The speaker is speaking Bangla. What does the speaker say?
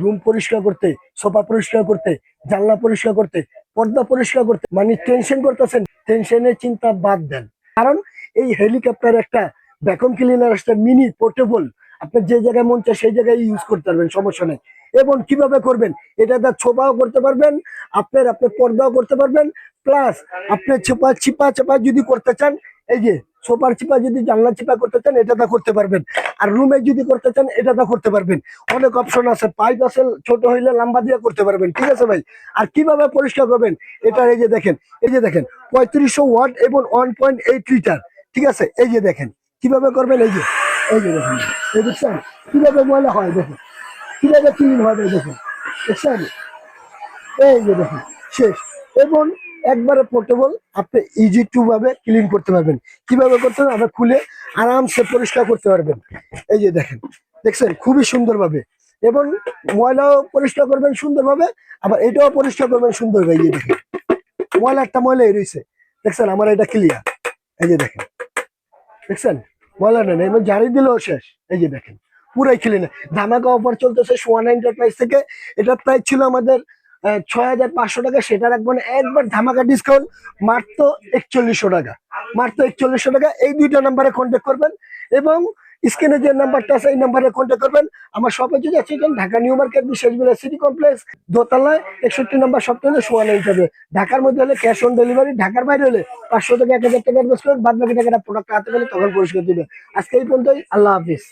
রুম পরিষ্কার করতে, সোফা পরিষ্কার করতে, জানলা পরিষ্কার করতে, পর্দা পরিষ্কার করতে মানে টেনশন করতেছেন, টেনশনের চিন্তা বাদ দেন। কারণ এই হেলিকপ্টার একটা ভ্যাকুম ক্লিনার একটা মিনি পোর্টেবল আপনি যে জায়গায় মন চায় সেই জায়গায় ইউজ করতে পারবেন, সমস্যা নেই। এবং কীভাবে করবেন, এটা তার ছোপাও করতে পারবেন, আপনার আপনার পর্দাও করতে পারবেন প্লাস আপনি ছোপা চিপা চাপা যদি করতে চান এই যে সোফার চিপা যদি জানলা চিপা করতে চান, এটা তা করতে পারবেন। আর রুমে যদি করতে চান, এটা তা করতে পারবেন। অনেক অপশন আছে পাইপ আছে, ছোট হইলে লম্বা দিয়ে করতে পারবেন, ঠিক আছে ভাই? আর কীভাবে পরিষ্কার করবেন? এটা এই যে দেখেন, এই যে দেখেন, পঁয়ত্রিশশো ওয়াট এবং ওয়ান পয়েন্ট এইট লিটার ঠিক আছে? এই যে দেখেন, কীভাবে করবেন? এই যে এই যে দেখেন, এই দেখছেন? কীভাবে ময়লা হয়? দেখেন, কীভাবে ক্লিন হবে দেখেন, দেখছেন? এই যে দেখেন, শেষ। এবং একবারে পোর্টেবল আপনি ইজি টু ভাবে ক্লিন করতে পারবেন। কীভাবে করতে হবে? আপনি খুলে আরামসে পরিষ্কার করতে পারবেন। এই যে দেখেন, দেখছেন? খুবই সুন্দরভাবে। এবং ময়লাও পরিষ্কার করবেন সুন্দরভাবে, আবার এটাও পরিষ্কার করবেন সুন্দরভাবে। এই যে দেখেন, ময়লা একটা ময়লা রয়েছে। দেখছেন? আমার এটা ক্লিয়ার এই যে দেখেন, দেখছেন? ময়লা নেন এবং জারি দিলেও শেষ। এই যে দেখেন, পুরাই ক্লিন ধামাকা অফার চলতেছে সোয়ান এন্টারপ্রাইজ থেকে। এটা প্রাইস ছিল আমাদের ছয় হাজার পাঁচশো টাকা সেটা রাখবেন একবার ধামাকা ডিসকাউন্ট মাত্র একচল্লিশশো টাকা। মাত্র একচল্লিশশো টাকা, এই দুইটা নাম্বারে কন্ট্যাক্ট করবেন এবং স্ক্রিনে যে নাম্বারটা আছে, এই নাম্বারে কন্ট্যাক্ট করবেন। আমার শপে যদি আছে ঢাকা নিউ মার্কেট, বিশেষ সিটি কমপ্লেক্স দোতলায় একষট্টি নাম্বার সপ্তাহ হলে সোয়ান ইন্টারভে ঢাকার মধ্যে হলে ক্যাশ অন ডেলিভারি ঢাকার বাইরে হলে পাঁচশো থেকে এক হাজার টাকা ইনভেস্ট করবেন বাদ বাকি টাকাটা প্রোডাক্ট হাতে পেলে তখন পরিষ্কার দিবে। আজকে এই পর্যন্তই, আল্লাহ হাফিজ।